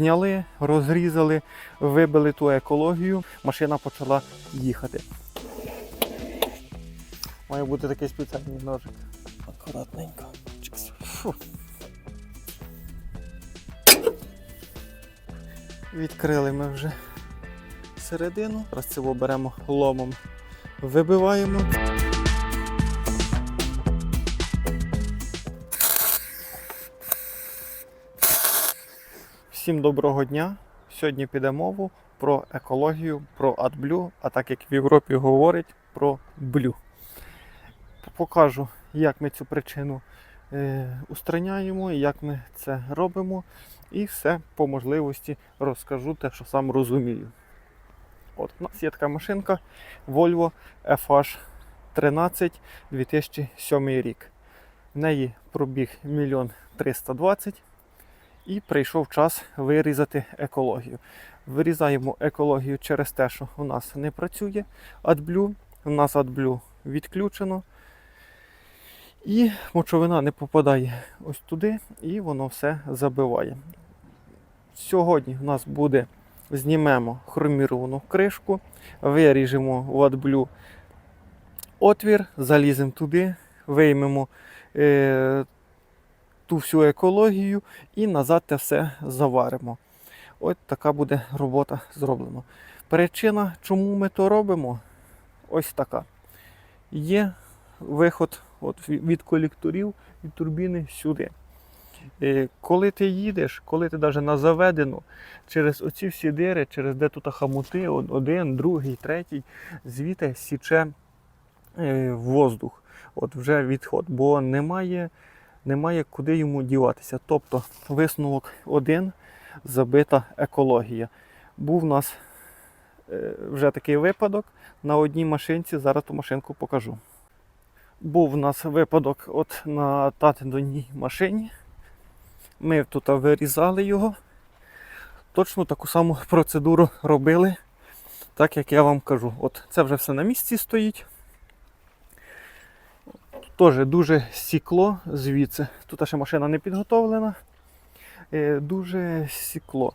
Зняли, розрізали, вибили ту екологію, машина почала їхати. Має бути такий спеціальний ножик. Акуратненько. Фу. Відкрили ми вже середину. Зараз це беремо ломом, вибиваємо. Всім доброго дня. Сьогодні піде мову про екологію, про AdBlue, а так як в Європі говорять про блю. Покажу, як ми цю причину е, устраняємо, як ми це робимо, і все по можливості розкажу те, що сам розумію. От, у нас є така машинка Volvo FH13 2007 рік. В неї пробіг 1 320 і прийшов час вирізати екологію. Вирізаємо екологію через те, що у нас не працює AdBlue, у нас AdBlue відключено. І мочовина не попадає ось туди, і воно все забиває. Сьогодні у нас буде знімемо хроміровану кришку, виріжемо в AdBlue отвір, заліземо туди, виймемо е, ту всю екологію і назад те все заваримо. От така буде робота зроблена. Причина, чому ми то робимо, ось така. Є виход от від колекторів, від турбіни сюди. Е, Коли ти їдеш, коли ти навіть на заведену, через оці всі дири, через де тут хамути, один, другий, третій, звідти січе е, воздух. От вже відход, бо немає, немає куди йому діватися. Тобто висновок один забита екологія. Був у нас е, вже такий випадок на одній машинці, зараз ту машинку покажу. Був у нас випадок от на татиній машині. Ми тут вирізали його. Точно таку саму процедуру робили, так як я вам кажу. От це вже все на місці стоїть. Теж дуже сікло звідси. Тут ще машина не підготовлена. Е, Дуже сікло.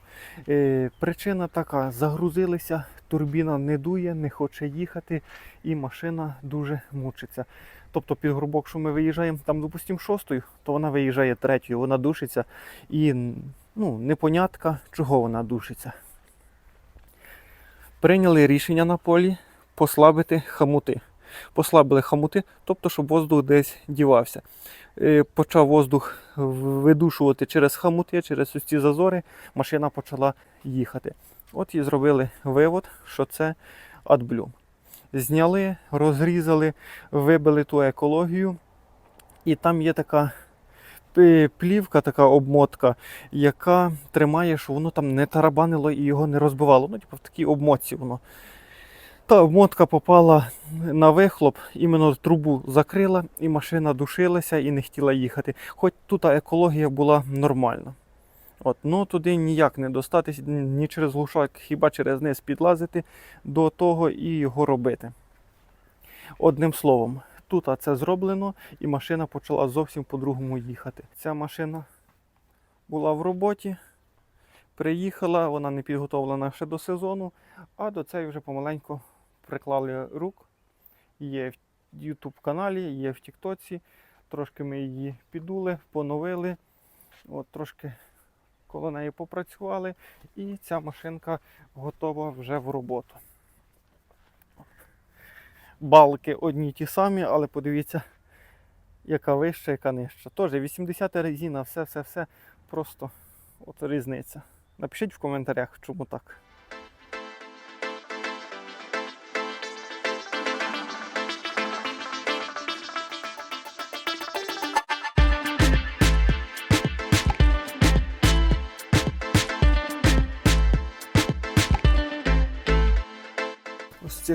Е, Причина така: загрузилися, турбіна не дує, не хоче їхати, і машина дуже мучиться. Тобто під горбок, що ми виїжджаємо, там, допустимо, шостою, то вона виїжджає третьою, вона душиться і ну, непонятка, чого вона душиться. Прийняли рішення на полі послабити хамути. Послабили хамути, тобто, щоб воздух десь дівався. Е, Почав воздух видушувати через хамути, через ось ці зазори, машина почала їхати. От і зробили вивод, що це AdBlue. Зняли, розрізали, вибили ту екологію. І там є така плівка, така обмотка, яка тримає, що воно там не тарабанило і його не розбивало. Ну, типу, в такій обмотці воно. Та обмотка попала на вихлоп, іменно трубу закрила, і машина душилася і не хотіла їхати. Хоч тут екологія була нормальна. От, ну туди ніяк не достатись, ні через глушак, хіба через низ підлазити до того і його робити. Одним словом, тут це зроблено, і машина почала зовсім по-другому їхати. Ця машина була в роботі, приїхала, вона не підготовлена ще до сезону, а до цієї вже помаленьку приклали рук. Є в YouTube каналі, є в Тіктоці. Трошки ми її підули, поновили. От, трошки коло неї попрацювали, і ця машинка готова вже в роботу. Балки одні ті самі, але подивіться, яка вища, яка нижча. Теж 80 резина, все-все-все. Просто от різниця. Напишіть в коментарях, чому так.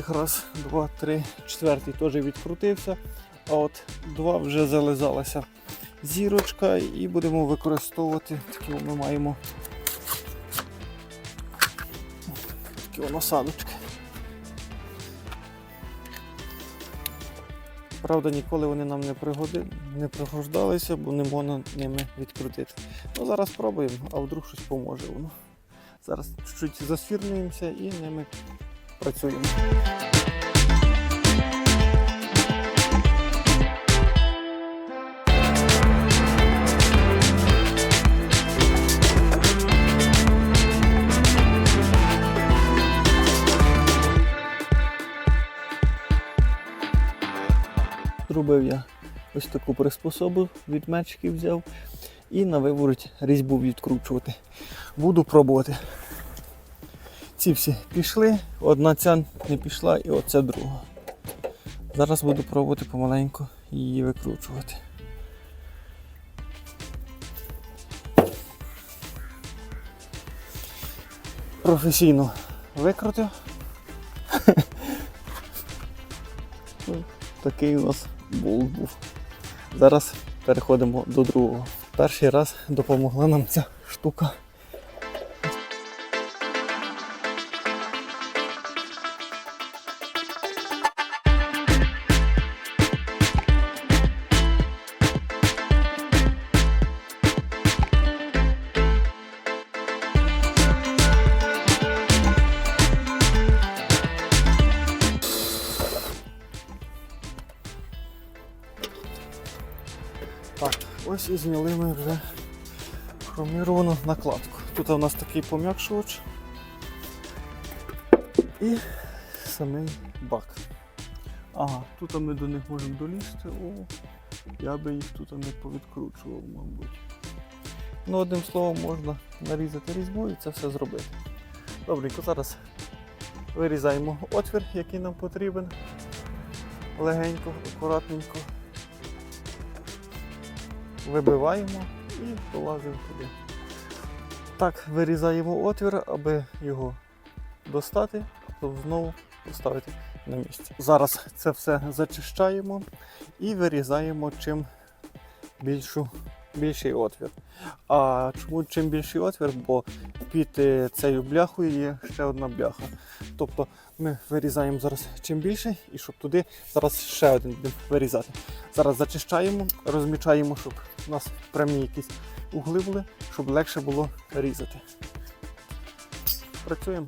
Цих раз, два, три, четвертий теж відкрутився, а от два вже зализалася зірочка і будемо використовувати такі ми маємо такі насадочки. Правда, ніколи вони нам не пригоди, не пригождалися, бо не можна ними відкрутити. Ну зараз спробуємо, а вдруг щось поможе воно. Зараз чуть-чуть засвірнуємося і ними працюємо. Зробив я ось таку приспособу від мечиків взяв і на вивороть різьбу відкручувати. Буду пробувати. Ці всі пішли, одна ця не пішла і оця друга. Зараз буду пробувати помаленьку її викручувати. Професійно викрутив. Такий у нас болт був. Зараз переходимо до другого. Перший раз допомогла нам ця штука. Ось і зняли ми вже хроміровану накладку. Тут у нас такий пом'якшувач і самий бак. Ага, тут ми до них можемо долізти. О, я би їх тут не повідкручував, мабуть. Ну, одним словом, можна нарізати різьбу і це все зробити. Добренько, зараз вирізаємо отвір, який нам потрібен. Легенько, акуратненько вибиваємо і долазимо туди. Так, вирізаємо отвір, аби його достати, потім знову поставити на місце. Зараз це все зачищаємо і вирізаємо чим більшу, більший отвір. А чому чим більший отвір? Бо під е, цією бляхою є ще одна бляха. Тобто ми вирізаємо зараз чим більше, і щоб туди зараз ще один будемо вирізати. Зараз зачищаємо, розмічаємо, щоб у нас прямі якісь угли щоб легше було різати. Працюємо.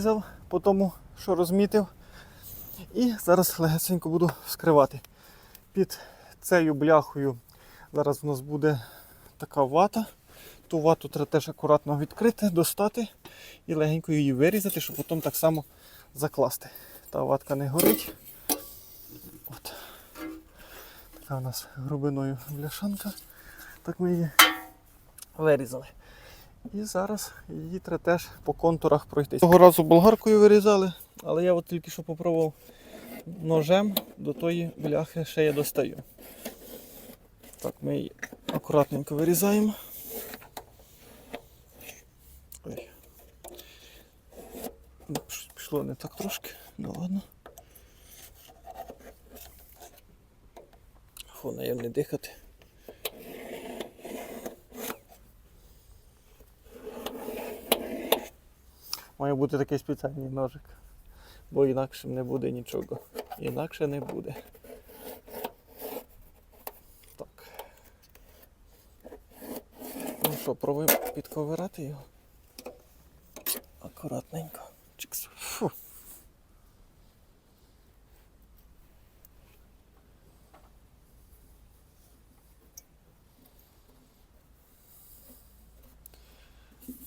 Його відрізав по тому, що розмітив. І зараз легесенько буду вскривати. Під цією бляхою зараз у нас буде така вата. Ту вату треба теж акуратно відкрити, достати і легенько її вирізати, щоб потім так само закласти. Та ватка не горить. От. Така у нас грубиною бляшанка. Так ми її вирізали. І зараз її треба теж по контурах пройти. Цього разу болгаркою вирізали, але я от тільки що попробував ножем до тої бляхи ще я достаю. Так, ми її акуратненько вирізаємо. Ой. пішло не так трошки. Ну ладно. Фу, на не дихати. Має бути такий спеціальний ножик. Бо інакше не буде нічого. Інакше не буде. Так. Ну що, пробуємо підковирати його. Акуратненько. Фу.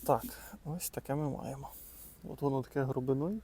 Так, ось таке ми маємо. От воно таке грубиною.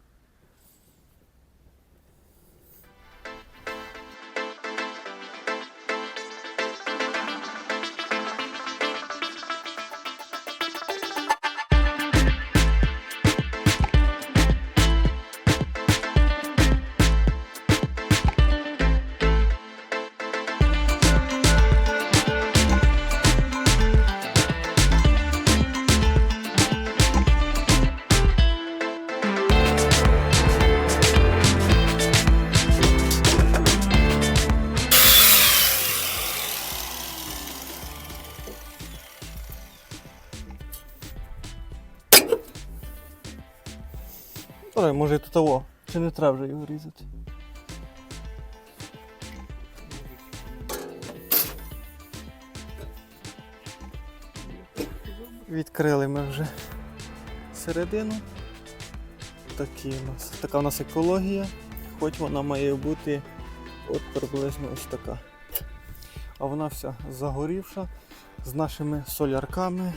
Може і того. Чи не треба вже його різати? Відкрили ми вже середину. Такі у нас. Така у нас екологія, хоч вона має бути от приблизно ось така. А вона вся загорівша з нашими солярками.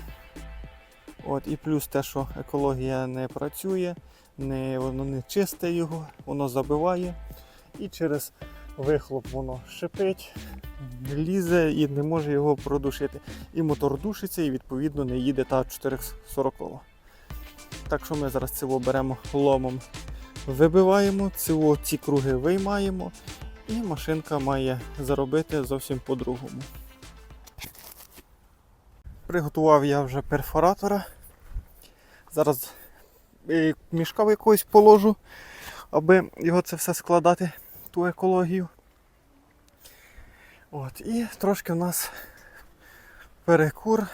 От, і плюс те, що екологія не працює, не, воно не чисте його, воно забиває. І через вихлоп воно шипить, лізе і не може його продушити. І мотор душиться, і відповідно не їде та 440. Так що ми зараз цього беремо ломом, вибиваємо, цього, ці круги виймаємо, і машинка має заробити зовсім по-другому. Приготував я вже перфоратора. Зараз мішка в якогось положу, аби його це все складати, ту екологію. От, і трошки в нас перекур.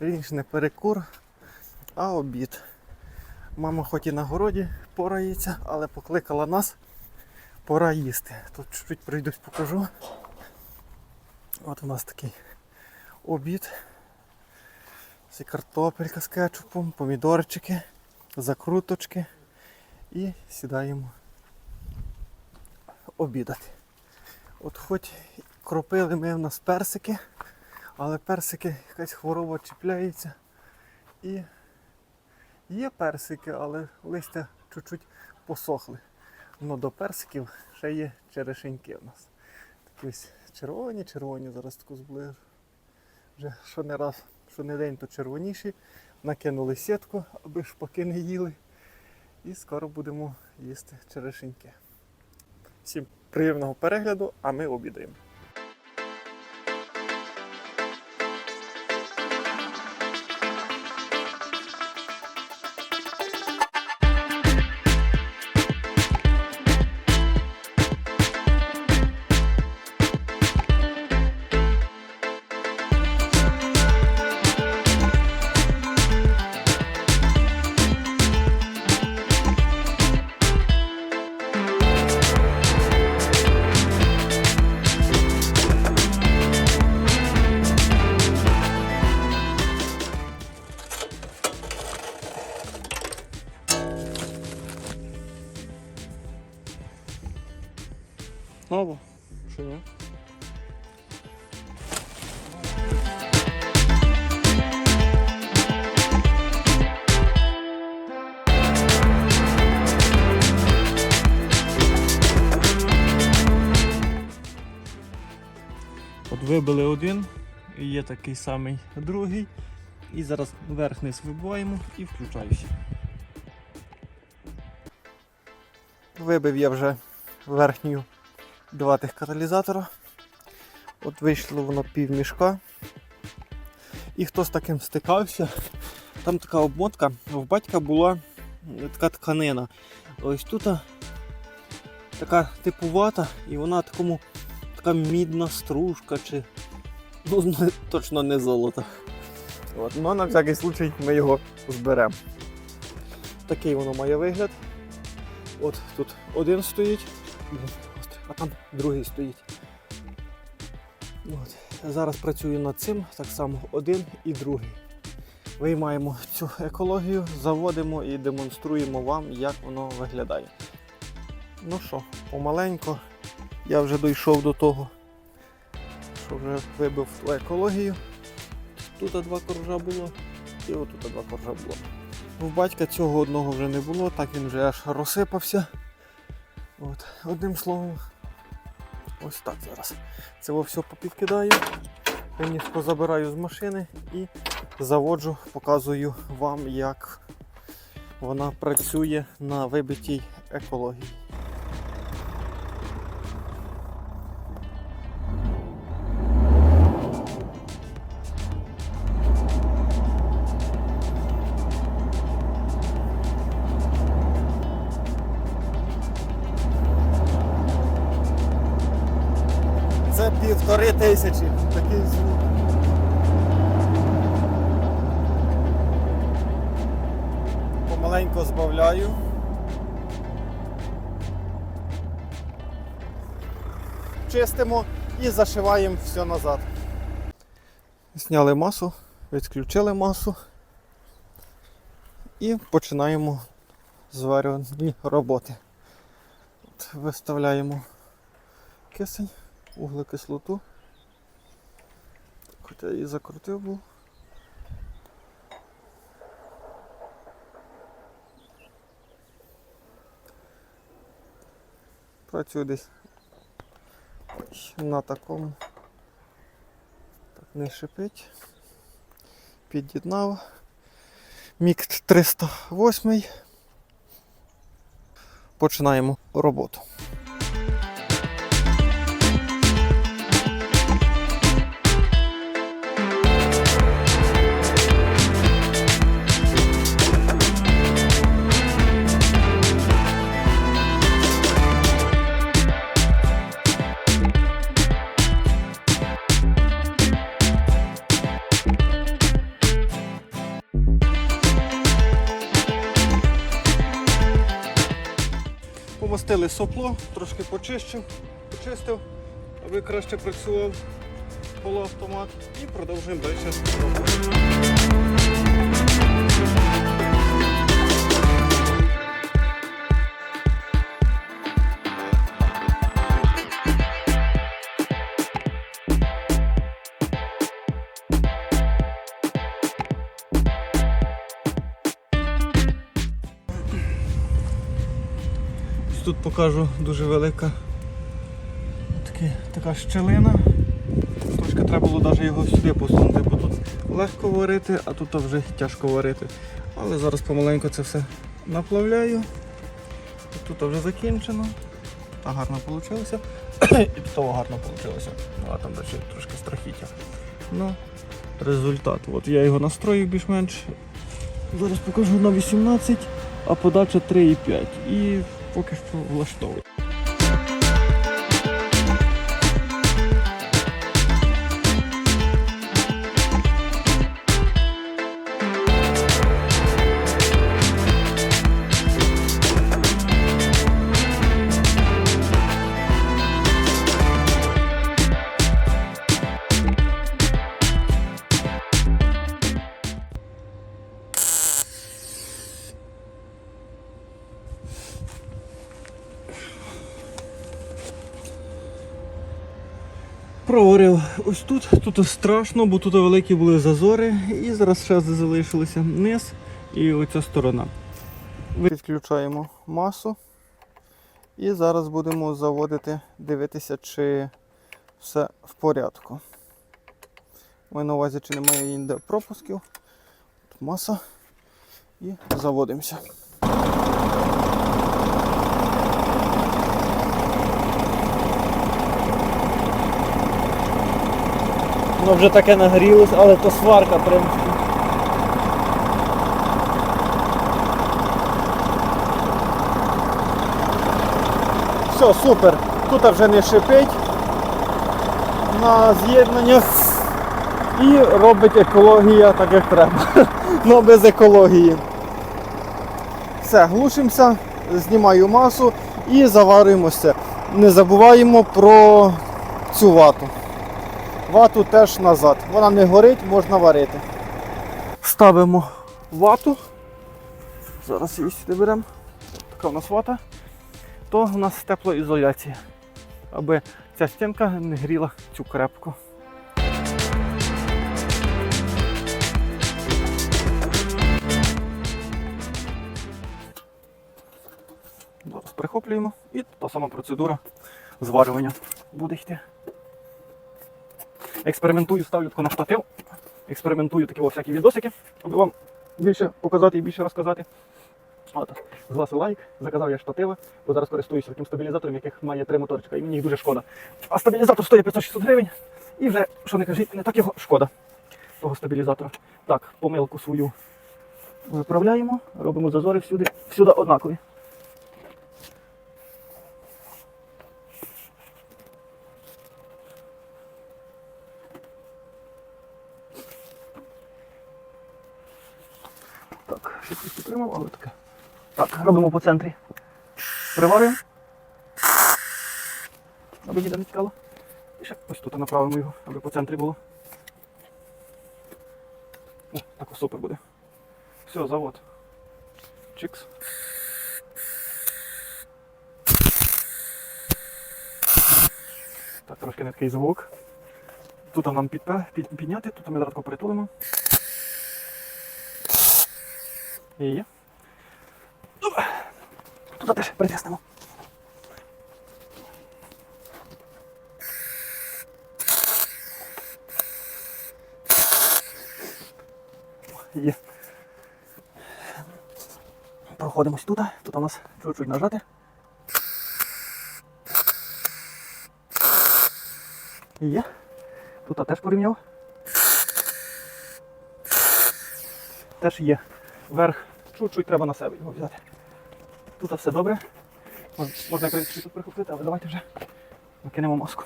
Річ не перекур, а обід. Мама хоч і на городі порається, але покликала нас, пора їсти. Тут чуть-чуть прийдусь покажу. От у нас такий обід. Це картопелька з кетчупом, помідорчики, закруточки і сідаємо обідати. От хоч кропили ми в нас персики, але персики якась хвороба чіпляється. І є персики, але листя чуть-чуть посохли. Ну до персиків ще є черешеньки у нас. Такі ось червоні, червоні, зараз таку зближу. Вже що не раз, що не день, то червоніші. Накинули сітку, аби шпаки не їли. І скоро будемо їсти черешеньки. Всім приємного перегляду, а ми обідаємо. Знову? Що ні? От вибили один, і є такий самий другий. І зараз верх-низ вибиваємо і включаюся. Вибив я вже верхню два тих каталізатора. От вийшло воно пів мішка. І хто з таким стикався, там така обмотка, в батька була така тканина. Ось тут така типу вата, і вона такому така мідна стружка, чи ну точно не золото. От, ну на всякий случай ми його зберемо. Такий воно має вигляд. От тут один стоїть, а там другий стоїть. От. Зараз працюю над цим, так само один і другий. Виймаємо цю екологію, заводимо і демонструємо вам, як воно виглядає. Ну що, помаленько я вже дійшов до того, що вже вибив екологію. Тут два коржа було, і отут два коржа було. У батька цього одного вже не було, так він вже аж розсипався. От. Одним словом, ось так зараз. Це все попідкидаю, пенішко забираю з машини і заводжу, показую вам, як вона працює на вибитій екології. Чистимо і зашиваємо все назад. Зняли масу, відключили масу і починаємо зварювальні роботи. От виставляємо кисень углекислоту. Хоча її закрутив був. Працюю десь на такому. Так не шипить. Під'єднав. Мік 308. Починаємо роботу. Помастили трошки почищив, почистив, аби краще працював полуавтомат і продовжуємо далі Тут покажу дуже велика таки, така щелина. Трошки треба було навіть його сюди посунути, бо тут легко варити, а тут вже тяжко варити. Але зараз помаленьку це все наплавляю. Тут вже закінчено. Та гарно вийшло. І тут гарно вийшло. Ну, а там далі трошки страхіття. Ну, результат. От я його настроїв більш-менш. Зараз покажу на 18, а подача 3,5. І поки що влаштовує. Ось тут, тут страшно, бо тут великі були зазори, і зараз ще залишилося низ і оця сторона. Відключаємо масу і зараз будемо заводити, дивитися, чи все в порядку. Маю на увазі, чи немає ніде пропусків. Тут маса і заводимося. Воно вже таке нагрілося, але то сварка прям. Все, супер. Тут вже не шипить на з'єднання і робить екологія так, як треба. Ну без екології. Все, глушимося, знімаю масу і заварюємося. Не забуваємо про цю вату. Вату теж назад. Вона не горить, можна варити. Ставимо вату. Зараз її сюди беремо. Така у нас вата. То у нас теплоізоляція. Аби ця стінка не гріла цю крепку. Зараз прихоплюємо і та сама процедура зварювання буде йти. Експериментую, ставлю тако на штатив. Експериментую такі всякі відосики, аби вам більше показати і більше розказати. От, з вас лайк, заказав я штативи, бо зараз користуюся таким стабілізатором, яких має три моторчика, і мені їх дуже шкода. А стабілізатор стоїть 500-600 гривень, і вже, що не кажіть, не так його шкода, того стабілізатора. Так, помилку свою виправляємо, робимо зазори всюди, всюди однакові. Ще але таке. Так, робимо по центрі. Приварюємо. Аби ніде не тікало. І ще ось тут направимо його, аби по центрі було. О, так супер буде. Все, завод. Чикс. Так, трошки не такий звук. Тут нам підпе- під, підняти, тут ми зараз тако І є. Добре. Тут теж притиснемо. Є. Проходимось тут. Тут у нас чуть-чуть нажати. Є. Тут теж порівняв. Теж є. Верх чуть-чуть треба на себе його взяти. Тут все добре. Можна, в тут прихопити, але давайте вже накинемо маску.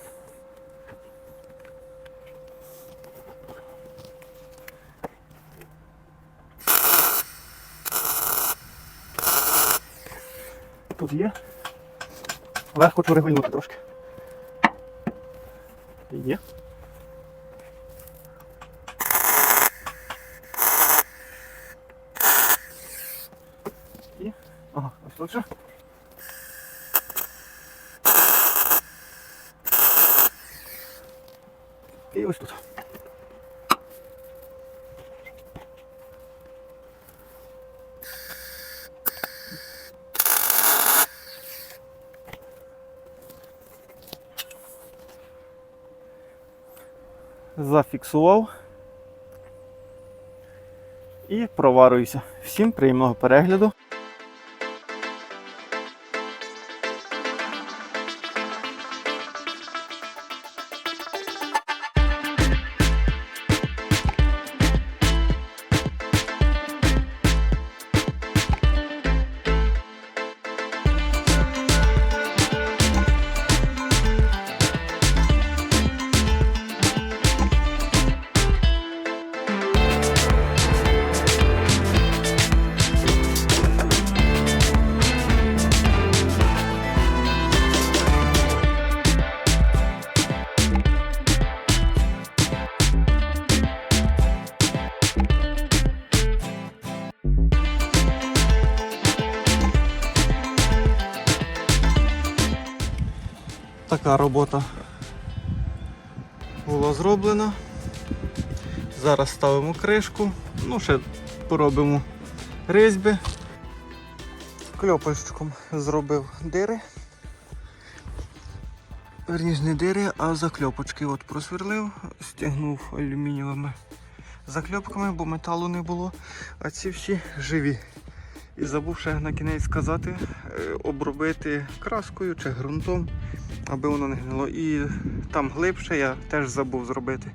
Тут є. Верх хочу регульнути трошки. Є. І. Ага, же. І ось тут. Зафіксував. І проварююся. Всім приємного перегляду. Робота була зроблена. Зараз ставимо кришку, ну ще поробимо різьби. Кльопочком зробив дири. Верніше дири, а закльопочки от просверлив, стягнув алюмінієвими закльопками, бо металу не було, а ці всі живі. І забув ще на кінець сказати, е, обробити краскою чи ґрунтом, аби воно не гнило. І там глибше я теж забув зробити.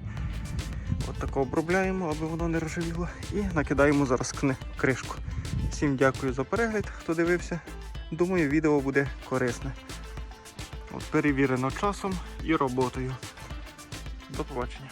От тако обробляємо, аби воно не ржавіло. І накидаємо зараз кришку. Всім дякую за перегляд, хто дивився. Думаю, відео буде корисне. От, перевірено часом і роботою. До побачення.